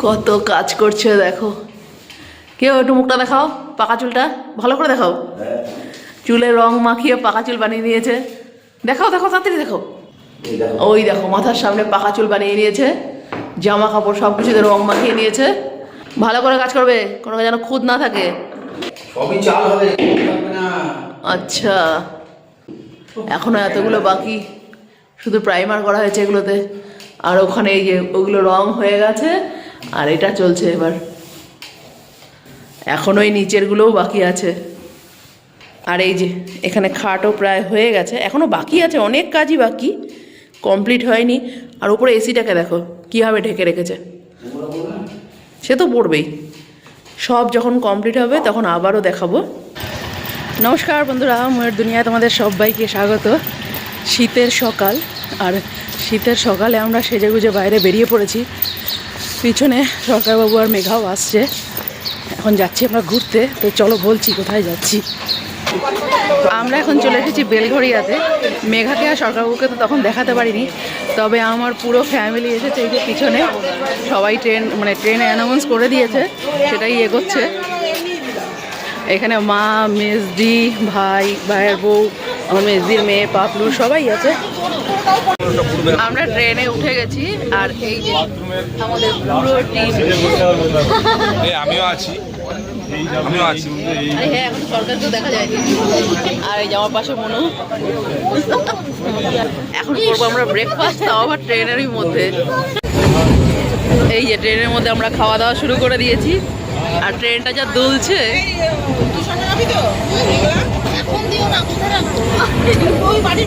কত কাজ করছে দেখো। কেউ একটু মুখটা দেখাও পাকা চুলটা? ভালো করে দেখাও। চুলে রং মাখিয়ে পাকা চুল বানিয়ে নিয়েছে। দেখাও দেখো তাড়াতাড়ি দেখো। ওই দেখো মাথার সামনে পাকা চুল বানিয়ে নিয়েছে। জামা কাপড় সব কিছুতে রং মাখিয়ে নিয়েছে। ভালো করে কাজ করবে কোনো যেন খুদ না থাকে। আচ্ছা। এখনও এতগুলো বাকি। শুধু প্রাইমার করা হয়েছে এগুলোতে। আর ওখানে এই যে ওগুলো রং হয়ে গেছে। আর এটা চলছে এবার। এখনও এই নিচেরগুলোও বাকি আছে। আর এই যে, এখানে খাটও প্রায় হয়ে গেছে। এখনও বাকি আছে, অনেক কাজই বাকি। কমপ্লিট হয়নি। আর উপরে এসিটাকে দেখো, কীভাবে ঢেকে রেখেছে। সে তো পড়বেই। সব যখন কমপ্লিট হবে, তখন আবারও দেখাবো। নমস্কার বন্ধুরা, ময়ের দুনিয়ায় তোমাদের সবাইকে স্বাগত। শীতের সকাল, আর শীতের সকালে আমরা সেজে গুজে বাইরে বেরিয়ে পড়েছি। পিছনে সরকারবাবু আর মেঘাও আসছে। এখন যাচ্ছি আমরা ঘুরতে। তো চলো বলছি, কোথায় যাচ্ছি? আমরা এখন চলে এসেছি বেলঘড়িয়াতে। মেঘাকে আর সরকারবাবুকে তো তখন দেখাতে পারিনি। তবে আমার পুরো ফ্যামিলি এসেছে এই যে পিছনে। সবাই ট্রেন মানে ট্রেন অ্যানাউন্স করে দিয়েছে, সেটাই এগোচ্ছে। এখানে মা, মেজদি, ভাই, ভাইয়ের বউ আমার মেজদির মেয়ে পাপলু সবাই আছে। আমরা ট্রেনে উঠে গেছি আর এই যে আমাদের পুরো টিম আমিও আছি। আমিও আছি। হ্যাঁ এখন সরকারকে দেখা যায়নি। আর এই যে আমার পাশে মনু। এখন করব আমরা ব্রেকফাস্ট তাও আবার ট্রেনেরই মধ্যে। এই যে ট্রেনের মধ্যে আমরা খাওয়া দাওয়া শুরু করে দিয়েছি। আর ট্রেনটা যা দুলছে।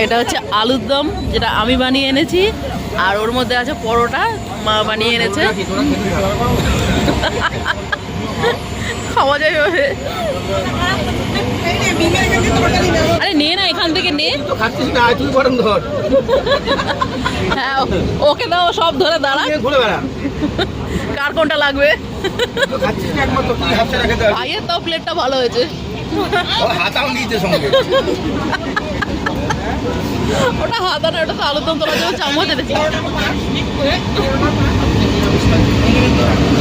এটা হচ্ছে আলুর দম যেটা আমি বানিয়ে এনেছি। আর ওর মধ্যে আছে পরোটা মা বানিয়ে এনেছে। খাওয়া যায়। আরে নে না এখান থেকে নে। তো হ্যাঁ ওকে দাও সব ধরে দাঁড়া কার কোনটা লাগবে? তো ভাইয়ের তাও প্লেটটা ভালো হয়েছে। ও হাতাও নিয়েছে সঙ্গে। ওটা হাতা না ওটা তো আলুর দম তোলার জন্য চামচ এনেছি।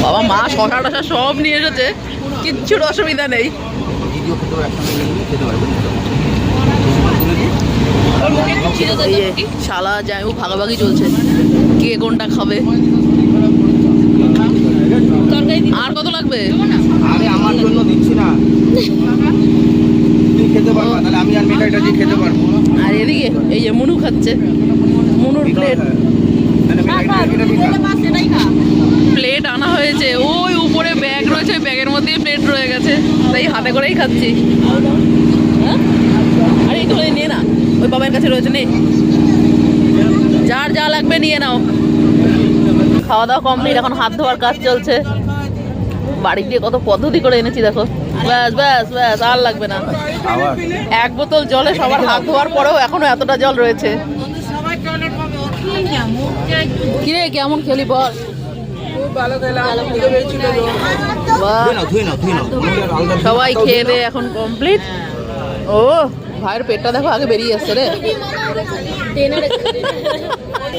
বাবা মা শশা টশা সব নিয়ে এসেছে। কিচ্ছুর অসুবিধা নেই। শালা যাই হোক ভাগাভাগি চলছে। কে কোনটা খাবে? আর কত লাগবে? আরে আমার জন্য দিচ্ছি না। তুই খেতে পারবা তাহলে আমি আর মেয়েটা এটা দিয়ে খেতে পারব। আর এদিকে এই যে মুনু খাচ্ছে। মুনুর প্লেট প্লেট আনা হয়েছে। ওই উপরে ব্যাগ রয়েছে ব্যাগের মধ্যেই প্লেট রয়ে গেছে। তাই হাতে করেই খাচ্ছি। হ্যাঁ? আরে একটু নিয়ে না ওই বাবার কাছে রয়েছে নে। যার যা লাগবে নিয়ে নাও। খাওয়া দাওয়া কমপ্লিট এখন হাত ধোয়ার কাজ চলছে। বাড়ি দিয়ে কত পদ্ধতি করে এনেছি দেখো। ব্যাস ব্যাস ব্যাস আর লাগবে না। এক বোতল জলে সবার হাত ধোয়ার পরেও এখনও এতটা জল রয়েছে। কিরে কেমন খেলি বল? সবাই খেয়ে এখন কমপ্লিট ও ভাইয়ের পেটটা দেখো আগে বেরিয়ে আসছে রে।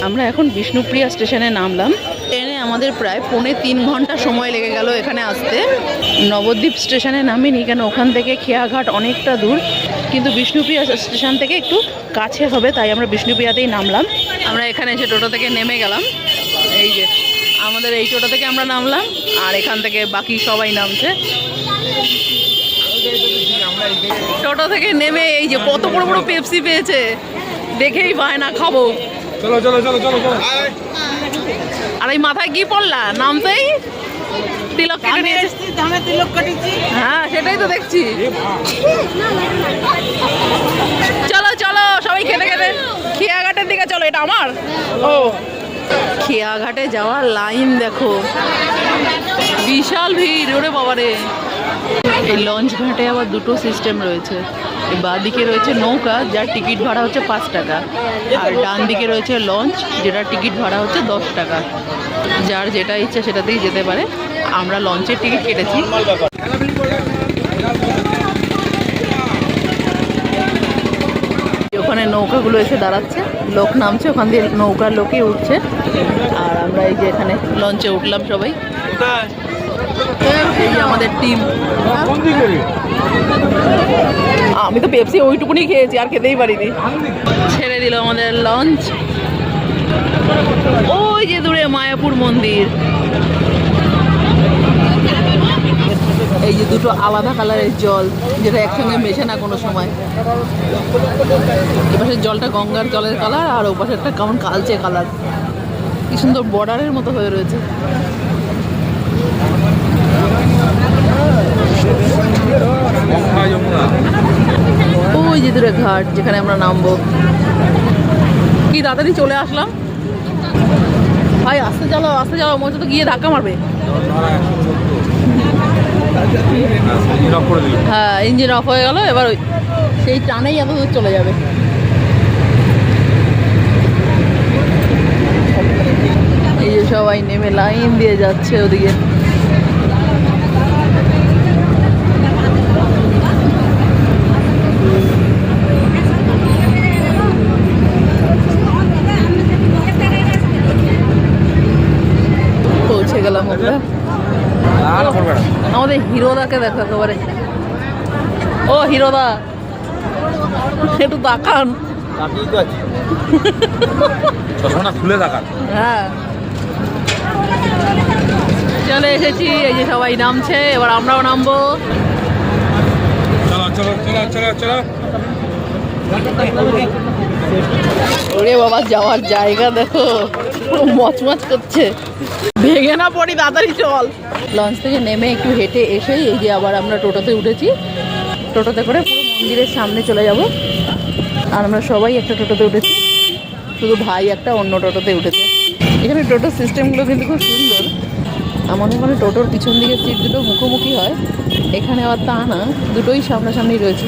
আমরা এখন বিষ্ণুপ্রিয়া স্টেশনে নামলাম। আমাদের প্রায় পৌনে তিন ঘণ্টা সময় লেগে গেল এখানে আসতে। নবদ্বীপ স্টেশনে নামিনি কেন? ওখান থেকে খেয়াঘাট অনেকটা দূর। কিন্তু বিষ্ণুপ্রিয়া স্টেশন থেকে একটু কাছে হবে তাই আমরা বিষ্ণুপ্রিয়াতেই নামলাম। আমরা এখানে এসে টোটো থেকে নেমে গেলাম। এই যে আমাদের এই টোটো থেকে আমরা নামলাম আর এখান থেকে বাকি সবাই নামছে। টোটো থেকে নেমে এই যে কত বড় বড় পেপসি পেয়েছে দেখেই বায়না খাব। চলো চলো চলো চলো এই মাথায় কি পড়লা? নামতেই তিলক হ্যাঁ সেটাই তো দেখছি। চলো চলো সবাই খেতে খেতে। খেয়াঘাটের দিকে চলো এটা আমার? ও খেয়াঘাটে যাওয়ার লাইন দেখো। বিশাল ভিড় ওরে বাবারে এই লঞ্চ ঘাটে আবার দুটো সিস্টেম রয়েছে। বাঁ দিকে রয়েছে নৌকা যার টিকিট ভাড়া হচ্ছে পাঁচ টাকা। আর ডান দিকে রয়েছে লঞ্চ যেটার টিকিট ভাড়া হচ্ছে দশ টাকা। যার যেটা ইচ্ছা সেটাতেই যেতে পারে। আমরা লঞ্চের টিকিট কেটেছি। ওখানে নৌকাগুলো এসে দাঁড়াচ্ছে। লোক নামছে, ওখান দিয়ে নৌকার লোকই উঠছে। আর আমরা এই যে এখানে লঞ্চে উঠলাম সবাই। আমাদের টিম। আমি তো পেপসি ওইটুকুনি খেয়েছি, আর খেতেই পারিনি। ছেড়ে দিল আমাদের লঞ্চ। ওই যে দূরে মায়াপুর মন্দির। এই যে দুটো আলাদা কালারের জল, যেটা একসঙ্গে মেশে না কোনো সময়। এপাশের জলটা গঙ্গার জলের কালার, আর ওপাশে একটা কেমন কালচে কালার। কি সুন্দর বর্ডারের মতো হয়ে রয়েছে। ওই যে দূরে ঘাট, যেখানে আমরা নামবো। কি, তাড়াতাড়ি চলে আসলাম? ভাই, আস্তে চালাও আস্তে চালাও মনে তো গিয়ে ধাক্কা মারবে। হ্যাঁ ইঞ্জিন অফ হয়ে গেল, এবার ওই সেই টানেই এত দূর চলে যাবে। এই যে সবাই নেমে লাইন দিয়ে যাচ্ছে ওদিকে। করবে আমাদের হিরোদাকে দেখো একেবারে। ও হিরোদা। একটু তাকান। চশমাটা খুলে হ্যাঁ। চলে এসেছি এই যে সবাই নামছে এবার আমরাও নামবো। চলো চলো চলো চলো চলো। ওরে বাবা যাওয়ার জায়গা দেখো। পুরো মচমচ করছে। ভেঙে না পড়ি, তাড়াতাড়ি চল। লঞ্চ থেকে নেমে একটু হেঁটে এসেই এই যে আবার আমরা টোটোতে উঠেছি। টোটোতে করে পুরো মন্দিরের সামনে চলে যাব। আর আমরা সবাই একটা টোটোতে উঠেছি। শুধু ভাই একটা, অন্য টোটোতে উঠেছে। এখানে টোটোর সিস্টেমগুলো কিন্তু খুব সুন্দর। আমাদের ওখানে টোটোর পিছন দিকে সিট দুটো মুখোমুখি হয়। এখানে আবার তা না, দুটোই সামনাসামনি রয়েছে।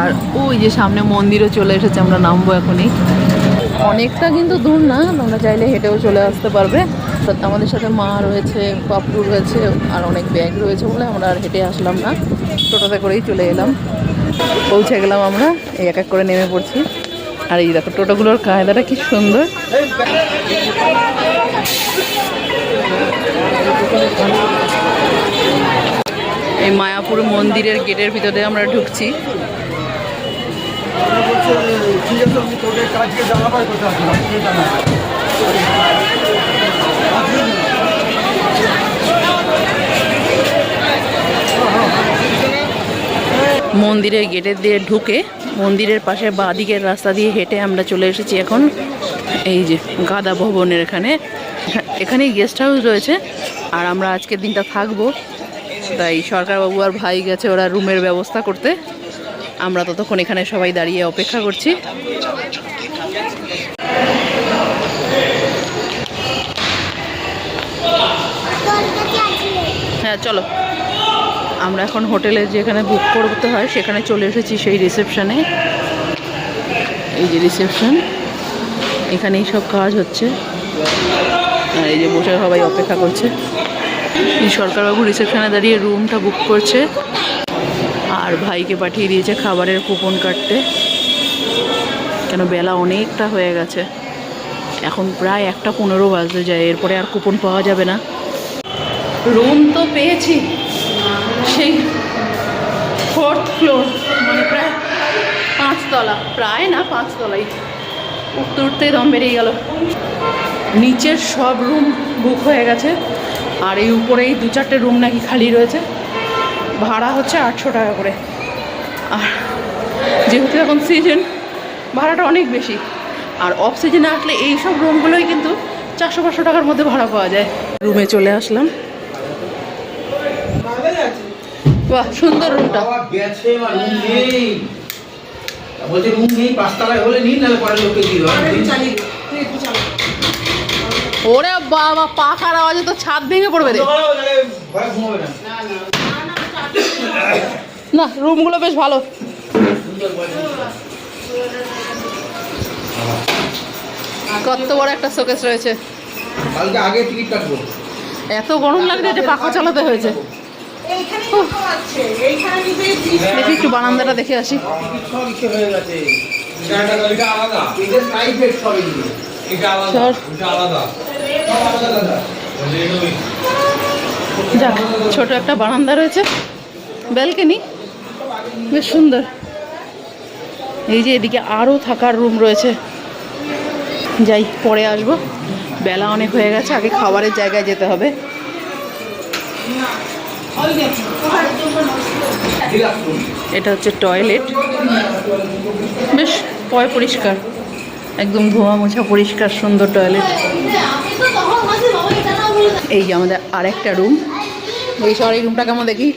আর ওই যে সামনে মন্দিরও চলে এসেছে, আমরা নামবো এখনই। অনেকটা কিন্তু দূর না, তোমরা চাইলে হেঁটেও চলে আসতে পারবে। আমাদের সাথে মা রয়েছে পাপড়ু রয়েছে, আর অনেক ব্যাগ রয়েছে বলে আমরা আর হেঁটে আসলাম না। টোটোতে করেই চলে এলাম। পৌঁছে গেলাম আমরা, এই এক এক করে নেমে পড়ছি। আর এই দেখো টোটোগুলোর কায়দাটা কি সুন্দর। এই মায়াপুর মন্দিরের গেটের ভিতরে আমরা ঢুকছি। ঠিক আছে আমি তোদের কাজকে জানাবার কথা মন্দিরের গেটের দিয়ে ঢুকে মন্দিরের পাশে বাঁ দিকের রাস্তা দিয়ে হেঁটে আমরা চলে এসেছি এখন। এই যে গাদা ভবনের এখানে। এখানেই গেস্ট হাউস রয়েছে। আর আমরা আজকের দিনটা থাকব। তাই সরকারবাবু আর ভাই গেছে ওরা রুমের ব্যবস্থা করতে। আমরা ততক্ষণ এখানে সবাই দাঁড়িয়ে অপেক্ষা করছি। হ্যাঁ চলো। আমরা এখন হোটেলে যেখানে বুক করতে হয়, সেখানে চলে এসেছি সেই রিসেপশনে এই যে রিসেপশন এখানেই সব কাজ হচ্ছে। আর এই যে বসে সবাই অপেক্ষা করছে। সরকারবাবু রিসেপশনে দাঁড়িয়ে রুমটা বুক করছে। আর ভাইকে পাঠিয়ে দিয়েছে খাবারের কুপন কাটতে। কেন বেলা অনেকটা হয়ে গেছে। এখন প্রায় একটা পনেরো বাজতে যায়, এরপরে আর কুপন পাওয়া যাবে না। রুম তো পেয়েছি। সেই ফোর্থ ফ্লোর মানে প্রায় পাঁচতলা, প্রায় না পাঁচতলাই। উঠতে উঠতে দম বেরিয়ে গেল। নিচের সব রুম বুক হয়ে গেছে। আর এই উপরেই দু চারটে রুম নাকি খালি রয়েছে। ভাড়া হচ্ছে আটশো টাকা করে। আর যেহেতু এখন সিজন ভাড়াটা অনেক বেশি। আর অফ সিজনে আসলে এই সব রুমগুলোই কিন্তু চারশো পাঁচশো টাকার মধ্যে ভাড়া পাওয়া যায়। রুমে চলে আসলাম। বাহ সুন্দর রুমটা। বাবা গেছে আমার রুম নেই বলছে রুম নেই পাঁচতলায় হলে নিন নাহলে পরের লোককে দিয়ে ওরে বাবা পাখার আওয়াজে তো ছাদ ভেঙে পড়বে রে। ভয় ঘুমাবে না। না রুমগুলো বেশ ভালো। কত বড় একটা শোকেস রয়েছে। এত গরম লাগছে যে পাখা চালাতে হয়েছে। দেখি একটু বারান্দাটা দেখে আসি। যাক ছোট একটা বারান্দা রয়েছে। ব্যালকনি? বেশ সুন্দর। এই যে এদিকে আরও থাকার রুম রয়েছে। যাই, পরে আসব। বেলা অনেক হয়ে গেছে, আগে খাবারের জায়গায় যেতে হবে। এটা হচ্ছে টয়লেট। বেশ, পয় পরিষ্কার। একদম ধোয়া মোছা পরিষ্কার, সুন্দর টয়লেট। এই যে আমাদের আরেকটা রুম। এই শহরের রুমটা কেমন দেখি?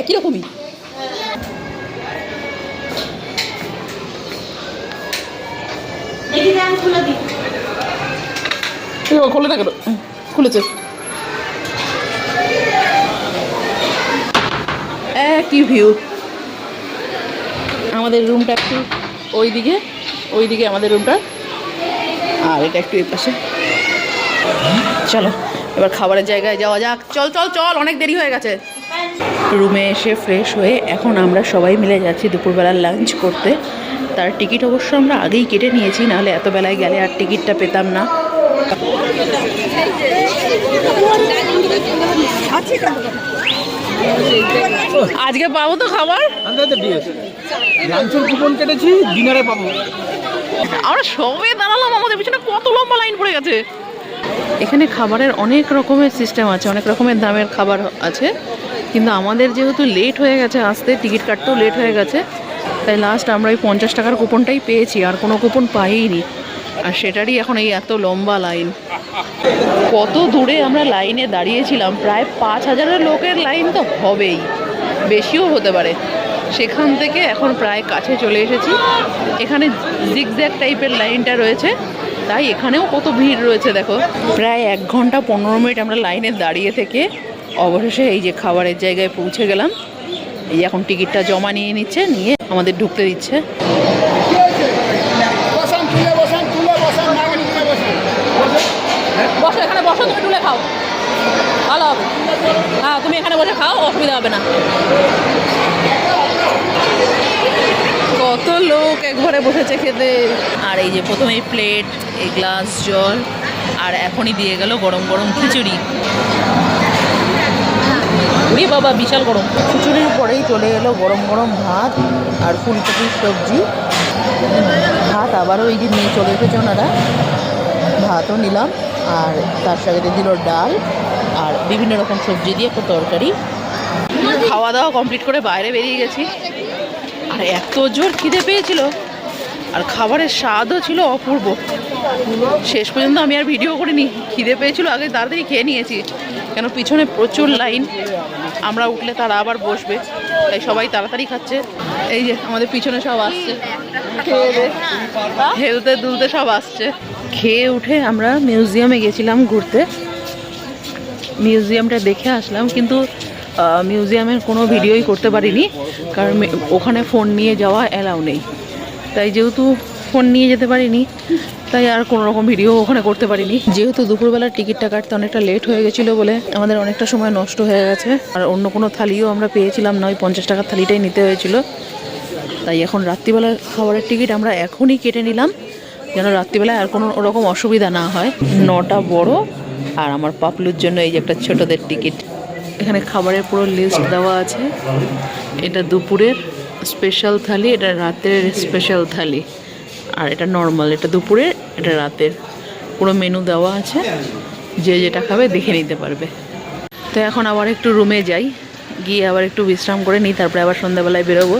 একই রকমই খোলে না কেন খুলেছে। একই ভিউ আমাদের রুমটা একটু ওই দিকে ওই দিকে আমাদের রুমটা আর এটা একটু এই পাশে। চলো এবার খাবারের জায়গায় যাওয়া যাক। চল চল চল অনেক দেরি হয়ে গেছে। রুমে এসে ফ্রেশ হয়ে এখন আমরা সবাই মিলে যাচ্ছি দুপুরবেলার লাঞ্চ করতে। তার টিকিট অবশ্য আমরা আগেই কেটে নিয়েছি নাহলে এত বেলায় গেলে আর টিকিটটা পেতাম না। আজকে পাবো তো খাবার? লাঞ্চের কুপন কেটেছি ডিনারে পাবো। আমরা সবে দাঁড়ালাম আমাদের পিছনে কত লম্বা লাইন পড়ে গেছে। এখানে খাবারের অনেক রকমের সিস্টেম আছে, অনেক রকমের দামের খাবার আছে। কিন্তু আমাদের যেহেতু লেট হয়ে গেছে আসতে টিকিট কাটতেও লেট হয়ে গেছে, তাই লাস্ট আমরা ওই পঞ্চাশ টাকার কুপনটাই পেয়েছি, আর কোনো কুপন পাইনি আর সেটারই এখন এই এত লম্বা লাইন কত দূরে আমরা লাইনে দাঁড়িয়েছিলাম, প্রায় পাঁচ হাজারের লোকের লাইন তো হবেই, বেশিও হতে পারে। সেখান থেকে এখন প্রায় কাছে চলে এসেছি। এখানে জিগজ্যাগ টাইপের লাইনটা রয়েছে। তাই এখানেও কত ভিড় রয়েছে, দেখো। প্রায় এক ঘণ্টা পনেরো মিনিট আমরা লাইনে দাঁড়িয়ে থেকে অবশেষে এই যে খাবারের জায়গায় পৌঁছে গেলাম। এই এখন টিকিটটা জমা নিয়ে নিচ্ছে, নিয়ে আমাদের ঢুকতে দিচ্ছে। তুমি হ্যাঁ তুমি এখানে বসে খাও, অসুবিধা হবে না। কত লোক এক ঘরে বসেছে খেতে। আর এই যে প্রথমেই প্লেট এই গ্লাস জল আর এখনই দিয়ে গেল গরম গরম খিচুড়ি। উড়ি বাবা বিশাল গরম। খিচুড়ির পরেই চলে এলো গরম গরম ভাত আর ফুলকপির সবজি। ভাত আবারও এই যে নিয়ে চলে এসেছে ওনারা। ভাতও নিলাম আর তার সাথে দিল ডাল আর বিভিন্ন রকম সবজি দিয়ে একটা তরকারি। খাওয়া দাওয়া কমপ্লিট করে বাইরে বেরিয়ে গেছি। আর, এত জোর খিদে পেয়েছিল। আর খাবারের স্বাদও ছিল অপূর্ব। শেষ পর্যন্ত আমি আর ভিডিও করিনি। খিদে পেয়েছিল, আগে তাড়াতাড়ি খেয়ে নিয়েছি। কেন, পিছনে প্রচুর লাইন। আমরা উঠলে তারা আবার বসবে। তাই সবাই তাড়াতাড়ি খাচ্ছে। এই যে, আমাদের পিছনে সব আসছে। হেলতে দুলতে সব আসছে। খেয়ে উঠে আমরা মিউজিয়ামে গেছিলাম ঘুরতে। মিউজিয়ামটা দেখে আসলাম, কিন্তু মিউজিয়ামের কোনো ভিডিওই করতে পারিনি, কারণ ওখানে ফোন নিয়ে যাওয়া অ্যালাউ নেই। তাই যেহেতু ফোন নিয়ে যেতে পারিনি, তাই আর কোনো রকম ভিডিও ওখানে করতে পারিনি। যেহেতু দুপুরবেলার টিকিটটা কাটতে অনেকটা লেট হয়ে গেছিল বলে আমাদের অনেকটা সময় নষ্ট হয়ে গেছে, আর অন্য কোনো থালিও আমরা পেয়েছিলাম না, ওই পঞ্চাশ টাকার থালিটাই নিতে হয়েছিল। তাই এখন রাত্রিবেলার খাবারের টিকিট আমরা এখনই কেটে নিলাম, যেন রাত্রিবেলায় আর কোনো ওরকম অসুবিধা না হয়। নটা বড়, আর আমার পাপলুর জন্য এই যে একটা ছোটদের টিকিট। এখানে খাবারের পুরো লিস্ট দেওয়া আছে। এটা দুপুরের স্পেশাল থালি, এটা রাতের স্পেশাল থালি। আর এটা নর্মাল এটা দুপুরের, এটা রাতের। পুরো মেনু দেওয়া আছে। যে যেটা খাবে দেখে নিতে পারবে। তো এখন আবার একটু রুমে যাই। গিয়ে আবার একটু বিশ্রাম করে নিই, তারপরে আবার সন্ধ্যাবেলায় বেরোবো।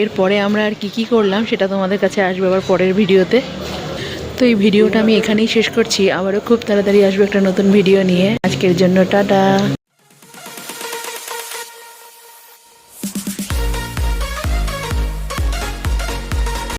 এরপরে আমরা আর কি কি করলাম সেটা তোমাদের কাছে আসবে আবার পরের ভিডিওতে। তো এই ভিডিওটা আমি এখানেই শেষ করছি। আবারও খুব তাড়াতাড়ি আসবে একটা নতুন ভিডিও নিয়ে। আজকের জন্য টাটা।